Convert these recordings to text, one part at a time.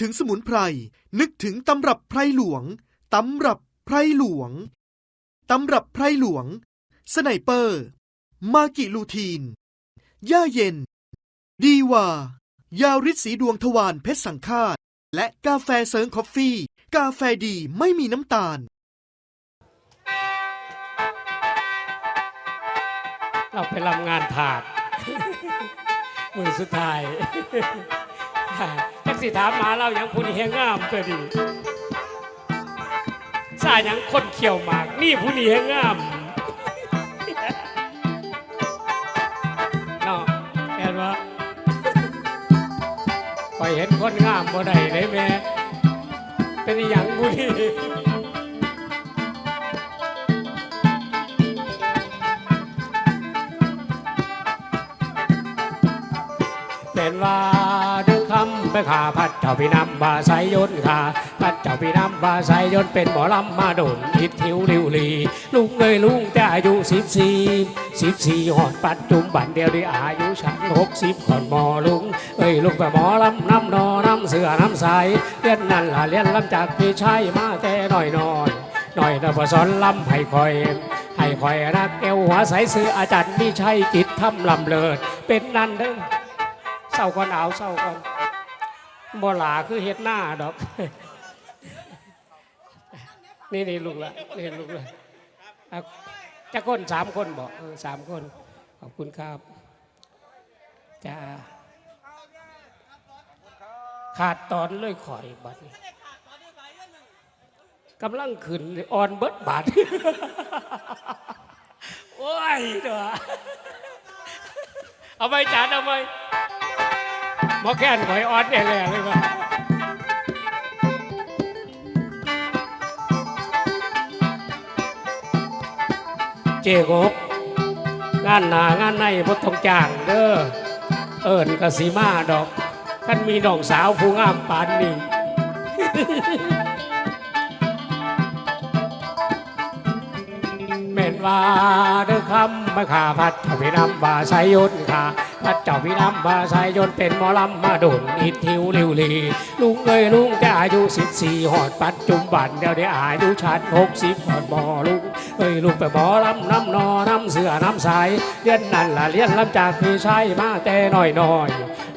ถึงสมุนไพร นึกถึงตำรับไพรหลวง ตำรับไพรหลวง ตำรับไพรหลวง สไนเปอร์ มากิลูทีน ย่าเย็น ดีวา ยาริดสีดวงทวารเพชรสังฆาต และกาแฟเซิร์งคอฟฟี่ กาแฟดีไม่มีน้ำตาล เราไปรำงานถาด มือสุดท้าย จักสิถามมาเราอย่างผู้นี้แหงงามตัวดีสาอย่างคนเขียวหมาก นี่ผู้นี้แหงงามเนาะเห็นว่าคอยเห็นคนงามบ่ได้เลยแม่เป็นอย่างผู้นี้เป็นว่า คำไปขาพัดเจ้าพี่นำบาสายยนต์ขาพัดเจ้าพี่นำบาสายยนต์เป็นหมอลำมาโดนทิดทิวริวลีลุงเอ้ยลุงแต่อายุสิบสี่สิบสี่หอดปัดจุมบันเดียวด้อายุฉันหกสิบก่อนหมอลุงเอ้ยลุงไปหมอลำน้ำนอน้ำเสือน้ำใสเลี้ยนนั่นล่ะเลี้ยนลำจากพี่ชายมาแต่น้อยน้อยหน่อยนะพอสอนลำให้คอยให้คอยรักเอวหัวใสซื้ออาจารย์มีชัยจิตทำลำเลิศเป็นนั่นเด้อเศร้าก่อนเอาเศร้าก่อน บ่หลาคือเฮ็ดหน้าดอก นี่นี่ลูกละนี่ลูกละอะจะคนสามคนบอกสามคน ขอบคุณครับจะขาดตอนเลยข่อยบัดนี้กำลังขึ้นออนเบิดบาทโอ้ยเด้อเอาไปจานเอาไป บอกแค่นหอยออดแน่ๆเลยว่าเจ๊กบงานหนางานในบ่ต้องจ้างเด้อเอิญกสีมาดอกท่านมีน้องสาวผู้งามปานนี้าเด้อคำมาขาพัดเจ้าพี่น้ำบาสายยนต์ขาพัดเจ้าพี่น้ำบาสายยนต์เป็นหมอลำมาโดนอิดทิวลิวลีลุงเอ้ยลุงจะอายุสิบสี่หอดปัดจุมบันเดี๋ยวได้อายุชันหกสิบหอดหมอลุงเอ้ยลุงไปหมอลำน้ำนอน้ำเสือน้ำสายเลี้ยนนั่นละเลี้ยนลำจากพี่ชายมาแต่น้อยน้อย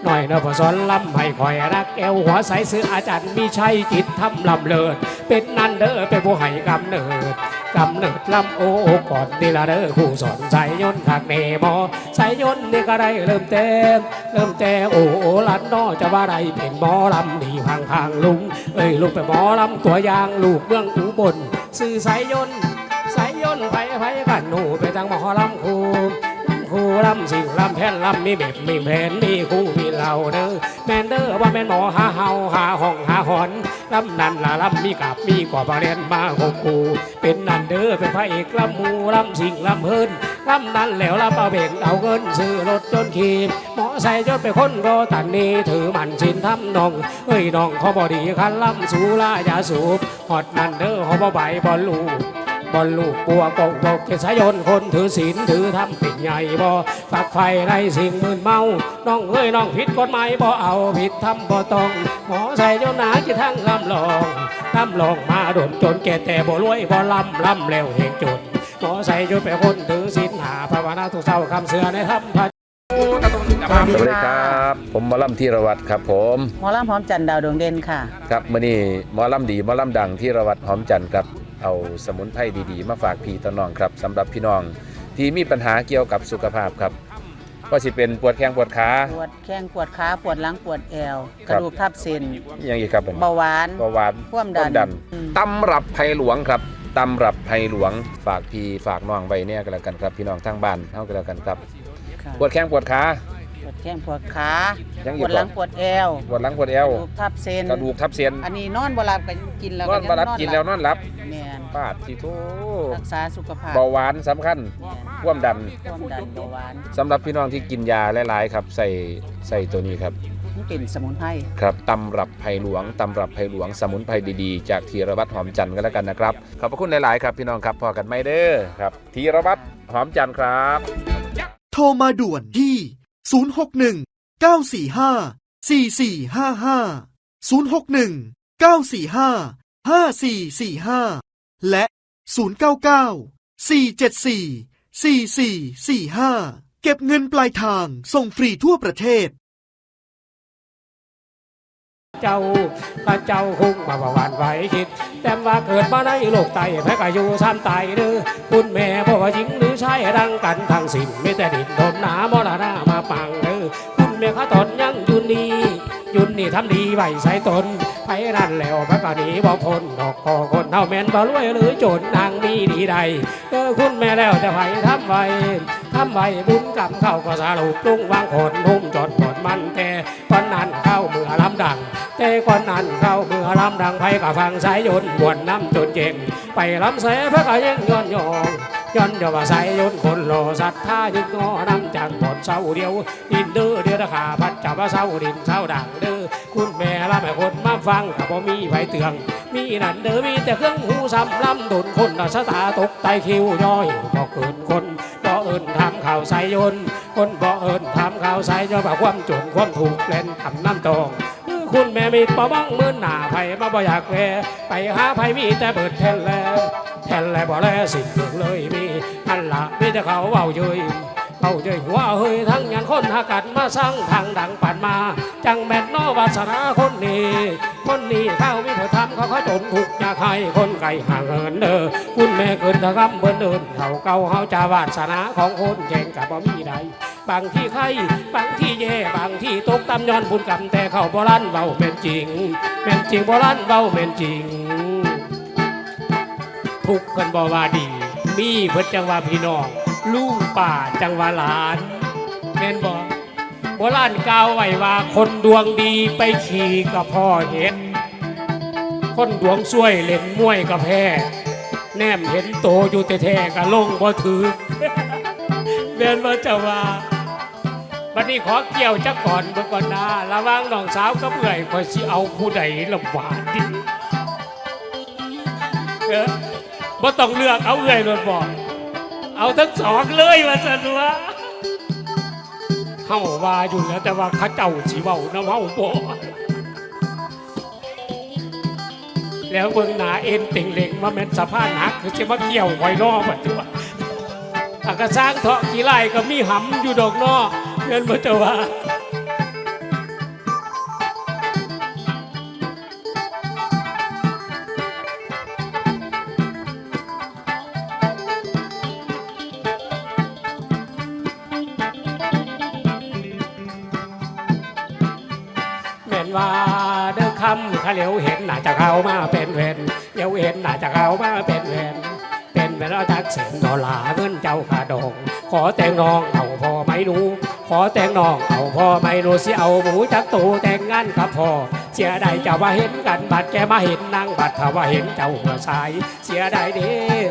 หน่อยนะพอสอนลำให้คอยรักแอวหัวใสเสืออาจารย์มีชัยจิตทำลำเลิศเป็นนั่นเด้อเป็นผู้ให้กำเนิด กำเนิดลำโอ้ก่อนนี่ละเด้อครูสอนสายยนต์ขากเนมอสายยนต์นี่ก็ได้เริ่มเต็มเริ่มแต่โอ้ลันนอจะว่าไรเป็นหมอลำนี่พังพังลุงเอ้ยลุงเป็นหมอลำตัวยางลูกเมืองอุบลสื่อสายยนต์สายยนต์ไปไปกันหนูไปทางหมอลำคู ครูลำสิ่งลำแผ่นลำมีเบ็บมีแผนมีครูมีเหล่าเด้อแมนเด้อว่าแม่นหมอหาเฮาหาห้องหาหอนลำนันละลำมีกับมีก่อปลาเรียนมาคงครูเป็นนันเด้อเป็นพระเอกลำหมูลำสิ่งลำเฮินลำนั้นแล้วลำเอาเบ่งเอาเงินซื้อรถจนขี่หมอใส่จนไปคนรอตันนี้ถือมันสินทำนองเอ้ยน้องเขาบอดีคันลำสูลายาสูบฮอดนันเด้อเขาบอใบบอลลู บอลลูกปัวกงบอกเกสายนคนถือศีลถือทำปิดใหญ่บ่ฝักไฟในสิ่งมืนเมาน้องเอ้ยน้องผิดกฎหมายบ่เอาผิดทำบ่ต้องหมอใส่เจ้าหนาจะทั้งลำลองลำลองมาโดนจนแก่แต่บ่รวยบ่ลำลำแล้วเหงจนหมอใส่จนไปคนถือศีลหาภาวนาทุกเศร้าคำเสือในธรรมพระสวัสดีครับ ผมหมอลำธีรวัตรครับผมหมอลำพร้อมจันทร์ดาวดวงเด่นค่ะ ครับมื่อนี้หมอลำดีหมอลำดังธีรวัตรหอมจันทร์ครับ เอาสมุนไพรดีๆ มาฝากพี่ตน้องครับสำหรับพี่น้องที่มีปัญหาเกี่ยวกับสุขภาพครับก็สิเป็นปวดแข้งปวดขา ปวดแข้งปวดขาปวดหลังปวดแอวคกรับระดูกทับเส้นอยังอีกครับผมเบาหวานเบาหวานความดันดันอืมตำรับไผ่หลวงครับตำรับไผ่หลวงฝากพี่ฝากน้องไว้เนี่ยก็แล้วกันครับพี่น้องทางบ้านเท่ากันแล้วกันครับค่ะปวดแข้งปวดขา ปวดแข้งปวดขายังอยู่ปวดหลังก่อนปวดแอวปวดหลังปวดเอวกระดูกทับเส้นกระดูกทับเส้นอันนี้นอนบ่หลับก็กินแล้วนอนมารับกินแล้วนอนหลับแม่นปาดที่โทรักษาสุขภาพเบาหวานสำคัญแม่นความดันความดันเบาหวานสำหรับพี่น้องที่กินยาหลายๆครับใส่ใส่ตัวนี้ครับ มันเป็นสมุนไพรครับตำรับไผ่หลวงตำรับไผ่หลวงสมุนไพรดีๆ จากธีรวัตรหอมจันทร์กันแล้วกันนะครับ ขอบพระคุณหลายๆครับพี่น้องครับพอกันไม่เด้อครับธีรวัตรหอมจันทร์ครับ โทรมาด่วนที่ 061 945 4455 061 945 5445 และ 099 474 4445 เก็บเงินปลายทางส่งฟรีทั่วประเทศ เจ้าพระเจ้าคงมาหวานไหวคิด แต่ว่าเกิดมาในโลกไตแพ้ก็อยู่ซ้ำไตเด้อคุณแม่พ่อหญิงหรือชายดังกันทั้งสิ้นไม่แต่ดินทนหนามรณะมาปังเด้อคุณแม่ข้าตอนยังยุนนี่ยุนนี่ทำดีไว้ใส่ตนไปนั่นแล้วพระก็หนีบ่พ้นดอกคอคนเท่าแม่นบ่รวยหรือจนนางมีดีใดเออคุณแม่แล้วแต่ไผทำไว้ทำไว้บุญกรรมเข้าก็สรุปลุงวางคนหุ่มจอดผลมันแต่ตอนนั้นเข้าเมื่อลำดัง แต่ก่อนนั้นเข้าเมื่อลำดังไพก็ฟังสายยนต์บวนน้ำจนเก่งไปลำเสพระก็ยังย้อนยองย้อนเดียวว่าสายยนต์คนโลสัตท่ายึกงอน้ำจากบทเศร้าเดียวดินเด้อเดือดขาพัดจับว่าเศร้าดินเศร้าดังเด้อคุณแม่ละแม่คนมาฟังก็บ่มีไผเตืองมีนั่นเด้อมีแต่เครื่องหูซ้ำลำดุนคนละสตาตกไตคิวย่อยบ่เกินคนบ่เอิญทำข่าวสายยนต์คนบ่เอิญทำข่าวสายยนต์ว่าความจนความถูกเล่นทำน้ำตอง คุณแม่มีปะบ้องมือหน้าไผมาบ่อยากแวไปหาไผมีแต่เบิดแทนแล้วแทนแล้วบ่แลสิ่งหนึ่งเลยมีอันละมีแต่เขาเว้าเยย เว้าเยยหัวเฮยทั้งยันคนหากันมาสร้างทางดังปันมา จังแม่นนอวาสนาคนนี้ คนนี้เข้ามีผู้ทำเขาเขาจนถูกอยากให้คนไก่ห่างเหินเด้อคุณแม่เกินตะกำเบิ่นเดินเขาเก่าเขาจะวาสนาของคนแข่งกับบ่มีใดบางที่ไข่บางที่แย่บางที่ตกตำย้อนบุญกรรมแต่เขาโบราณเว้าเป็นจริงแม่นจริงโบราณเว้าเป็นจริง ทุกข์กันบ่ว่าดี มีเพิ่นจังว่าพี่น้อง ลูกป่าจังว่าหลานแม่นบ่โบราณกล่าวไว้ว่าคนดวงดีไปขี่กับพ่อเห็นคนดวงช่วยเล่นมวยกับแพ้แนมเห็นโตอยู่แต่แท้ก็ลงบ่ถือเรียนว่าจะว่าบัดนี้ขอเกี่ยวจักก่อนเมื่อก่อนนาระว่างน้องสาวกับเอื่อยคอยสิเอาผู้ใดลำบากดิเออบ่ต้องเลือกเอาเอื่อยเลยบอก เอาทั้งสองเลยมาสันวะเฮาว่าอยู่แล้วแต่ว่าเข้าเจ้าสิเว้านะเว้าบ่แล้วเบิ่งหนาเอ็นติ่งเหล็กมาแม่นสะพานหักคือสิมาเกี่ยวไว้นอบัดนี้ว่าอากาสร้างเถาะกี่ไร่ก็มีหำอยู่ดอกนอเงินบ่จะว่า นว่าเด้อคำข้าเหลียวเห็นน่าจะเข้ามาเป็นเวนเหลียวเห็นน่าจะเข้ามาเป็นเวนเป็นเวลาทักเส้นดอลาเงินเจ้าขาดองขอแต่งน้องเอาพ่อไม่หนูขอแต่งน้องเอาพ่อไม่หนูสิเอาหมูจักตูแต่งงานกับพ่อ เสียดายจะว่าเห็นกันบัดแกมาเห็นนางบัดถ้าว่าเห็นเจ้าหัวสาย เสียดายเด้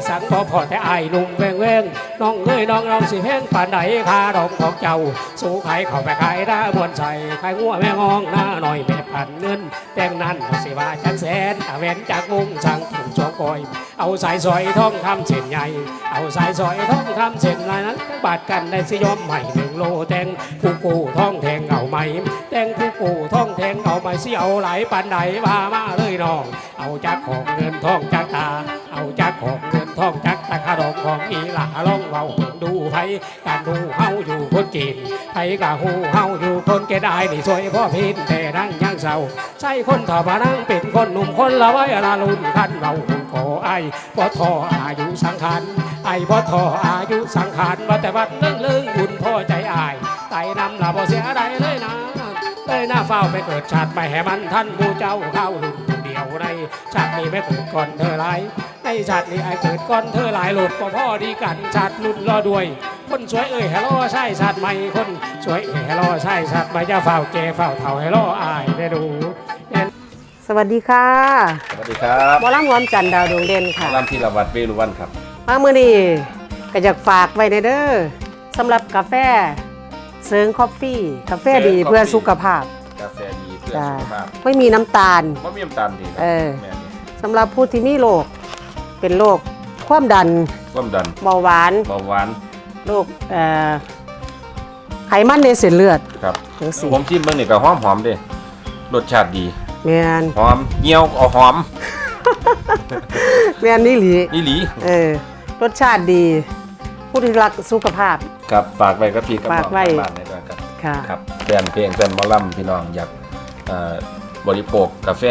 สังพอพอแต่อายลุงแวงแวงน้องเอ้ยน้องเราสิแพงป่านไหนคาดองของเจ้า สู้ขายเข้าไปขายได้บวนใส่ขายหัวแม่งองหน้าหน่อยแม่พันเงินแต่งนั้นสิว่าจันแสนตะเวนจากมุงสั่งถุงจองกอยเอาสายสอยทองคำเส้นใหญ่ เอาสายสอยทองคำเส้นลายนั้นบาดกันได้สิยอมใหม่หนึ่งโลแทงผู้กูทองแทงเอาไหมแทงผู้กูทองแทงเอาไหมสิเอาไหลปันใดว่ามาเลยน้อง เอาจากของเงินทองจากตา เอาจากของเงิน ทองจากตาขดองของอีหลาลองเว้าเบิ่งดูไผการหูเฮาอยู่คนจีนไผกะหูเฮาอยู่คนเกดายนี่สวยพ่อพินแต่นั่งยังเศร้าใช่คนถอมานั่งเป็นคนหนุ่มคนละไว้ลาลุนคันเราหุ่นขอไอ้บ่ทออายุสังขารไอ้บ่ทออายุสังขารว่าแต่วัดเรื่องเรื่องบุญพ่อใจอายไต่นำลาบ่เสียใดเลยนะเลยหน้าเฝ้าไปเกิดชาติไปแห่มันท่านผู้เจ้าเข้ารุ่นเดียวในชาตินี้ไม่เกิดก่อนเธอหลาย ในชาตินี้ไอ้เกิดก่อนเธอหลายหลุดก็พ่อดีกันชาติรุ่นรอด้วย คนสวยเอ่ยให้รอใช่ชาติใหม่คนสวยเอ่ยให้รอใช่ชาติใหม่จะเฝ้าแก่เฝ้าเฒ่าให้รออายได้ดูสวัสดีค่ะสวัสดีครับหมอลำหวอมจันทร์ดาวดวงเด่นค่ะลำพีรวัตรเวรุวันครับ มาเมื่อนี้ก็อยากฝากไว้ในเด้อสำหรับกาแฟเซิงคอฟฟี่ กาแฟดีเซิงเพื่อ Coffee สุขภาพ กาแฟดีเพื่อจ้าสุขภาพ ไม่มีน้ำตาลว่ามีน้ำตาลดีนะเออแม่นี่สำหรับผู้ที่มีโรค เป็นโรคความดันความดันเบาหวานเบาหวานโรคเอ่อไขมันในเส้นเลือดครับจังซี่ผมชิมเบิ่งนี่ก็หอมหอมๆเด้รสชาติดีแม่นหอมเงี้ยวเอาหอมแม่นนี่หลีนี่หลีเออรสชาติดี ผู้ที่รักสุขภาพ ครับฝากไว้กับพี่กับน้องฝากไว้ ทางบ้านในด้วยครับ ค่ะ ครับแฟนเพลงแฟนหมอลำพี่น้องอยากเอ่อบริโภคกาแฟ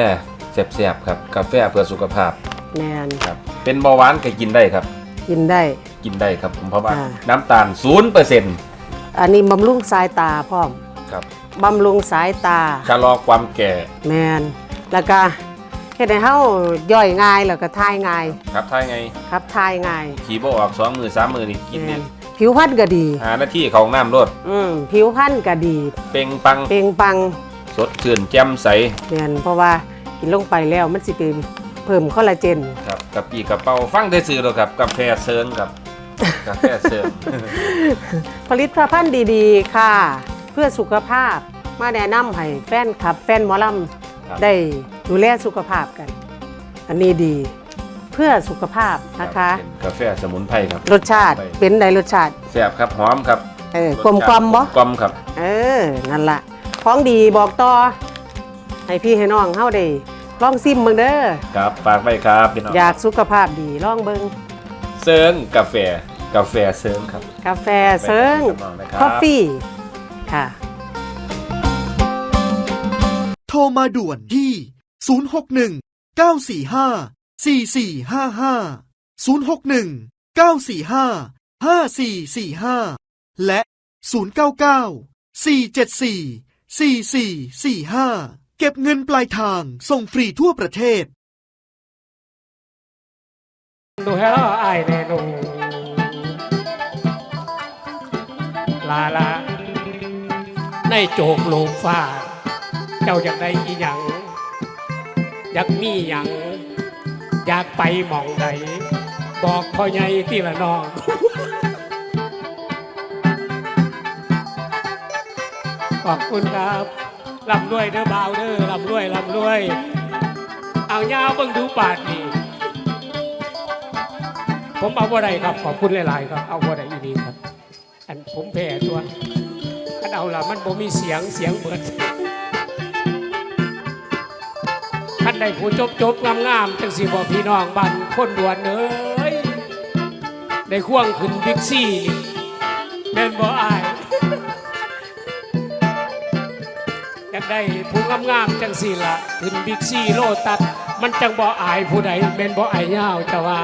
แซ่บๆครับกาแฟเพื่อสุขภาพ แม่นครับเป็นเบาหวานก็กินได้ครับ กินได้ กินได้ครับผมเพราะว่าอ่า น้ำตาล0%อันนี้บำรุงสายตาพร้อมครับบำรุงสายตา ชะลอความแก่แมนแล้วก็เฮ็ดให้เฮาย่อยง่ายแล้วก็ทายง่ายครับถ้าไงครับทายง่ายขี่บ่ออกสองมือสามมือนี่กินแม่เนี่ยนผิวพรรณก็ดี หาหน้าที่ของน้ำรดอืมผิวพรรณก็ดี เป่งปังเปล่งปลังสดชื่นแจ่มใส แม่นเพราะว่ากินลงไปแล้วมันสิไปเพิ่มคอลลาเจนครับกับปีกระเป๋าฟังได้ซื้อแล้วครับกาแฟเซิร์นครับกาแฟเซิร์นผลิตภัณฑ์ดีๆ ค่ะ เพื่อสุขภาพมาแนะนำให้แฟนคลับ แฟนหมอลครับำได้ดูแลสุขภาพกัน อันนี้ดีเพื่อสุขภาพนะคะเป็นกาแฟสมุนไพรครับ รสชาติเป็นไดรสชาติแซ่บครับหอมครับเออกลมกลมๆบ่กลมครับ เออนั่นละของดีบอกต่อให้พี่ให้น้องเฮาได้ ลองซิมเบิ่งเด้อครับฝากไว้ครับพี่น้องอยากสุขภาพดีลองเบิ่งเซิร์นกาแฟกาแฟเซิร์นครับ กาแฟเซิงไปกับน้องนะครับคอฟฟี่ค่ะ โทรมาด่วนที่ 061 945 4455 061 945 5445 และ 099 474 4445 เก็บเงินปลายทาง ส่งฟรีทั่วประเทศ ดูให้เราอายแน่นูลาลาในโจกโลกฟ้า เจ้าอยากได้อีหยัง อยากมีหยัง อยากไปหมองใด บอกพ่อใหญ่ที่ละน้อง ขอบคุณครับ ลำด้วยเด้อบ่าวเด้อลำด้วยลำด้วย เอายาวเบิ่งดูปาดนี่ผมเอาบ่ได้ครับ ขอบคุณหลายๆครับ เอาบ่ได้อีดีครับ อันผมแพ้ตัวอันเอาละมันบ่มีเสียงเสียงเบิดท่านได้ผู้จบจบๆงามๆจังสิบอกพี่น้องบ้านคนดวนเอ้ยได้ควงขึ้นบิ๊กซี่แม่นบ่ากได้ผู้งามๆจังสิละขึ้นบิ๊กซี่โลตัด มันจังบ่อายผู้ใดแม่นบ่อายยาวแต่ว่า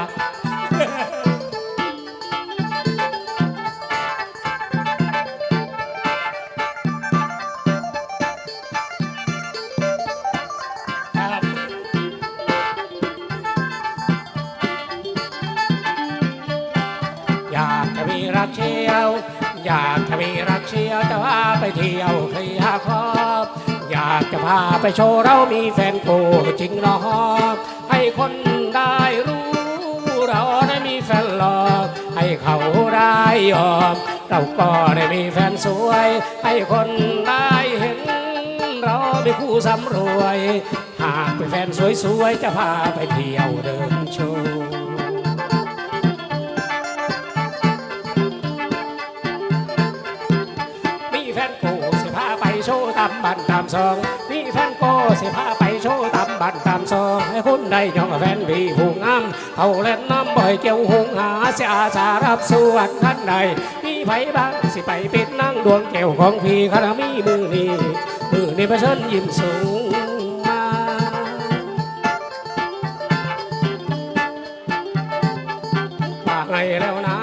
รับอยากจะมีรักเชียวอยากจะมีรักเชียวจะพาไปเที่ยวเคลียร์ครอบากจะพาไปโชว์เรามีแฟนกูจริงหรอให้คนได้รู้ เราได้มีแฟนหลอกให้เขาได้ยอม เราก็ได้มีแฟนสวย ให้คนได้เห็น เราเป็นคู่สำรวย หากเป็นแฟนสวยๆจะพาไปเที่ยวเดินโชว์มีแฟนโกสิพาไปโชว์ตามบันตา มซองมีแฟนโกสิพาไปโชว์ตามบันตามซองให้คุณได้ยองแฟนวีผู้งามเขาเล่นน้ำบ่อยเกี่ยวหงหาเสียอาสารับสวดท่านใดมีไผบ้างสิไปปิดนั่งดวงแก้วของพี่คณะมีมือนี้มือนี้ประชันยิ้มสูงมาว่าไงแล้วนะ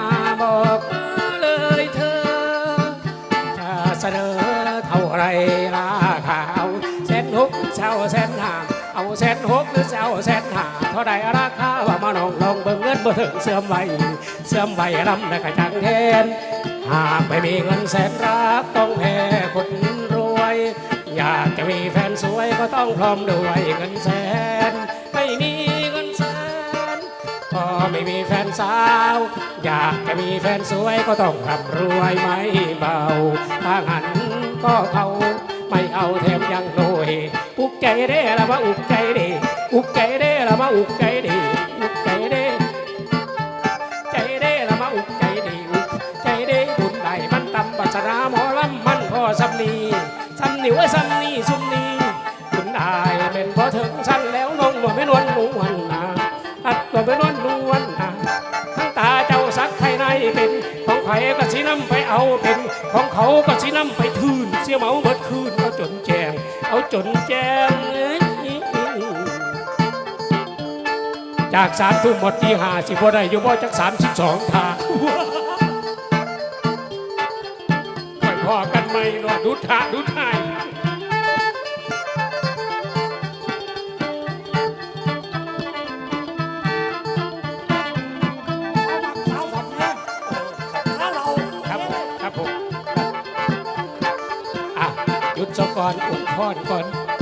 เอาเส้นหกหรือเจ้าเส้นห้าเท่าใดราคาว่ามาลองลองเบิ่งเงินบ่ถึงเสื่อมไว้เสื่อมไว้ลำและกระจังเทนหากไม่มีเงินแสนรักต้องแพ้คนรวย อยากจะมีแฟนสวยก็ต้องพร้อมด้วยเงินแสน ไม่มีเงินแสนพอไม่มีแฟนสาว อยากจะมีแฟนสวยก็ต้องร่ำรวยไม่เบาถ้าหันก็เขาไม่เอาแถมยังโดย อุกใจเด้ละมาอุกใจเด้อุกใจเด้ละมาอุกใจเด้อุกใจเด้ใจเด้ละมาอุกใจเด้อุกใจเด้บุญใดมันตำปัจนาหมอลำมันพอสำนีสำนิวสำนีสุนีบุญได้เป็นพอถึงชั้นแล้วนงว่าไม่นวลนวลนาอัดวัาไม่นวลนวลนาทั้งตาเจ้าสักไทยในเป็นของใครก็สีน้ำไปเอาเป็นของเขาก็สีน้ำไป นแจ้งจากสามทุ่มหมดที่หาสิบพอได้อยู่บ่จากสามสิบสองทาคอยพอกันไหมเนอนดุดทาดุดทาย ก่อนอวยพรก่อน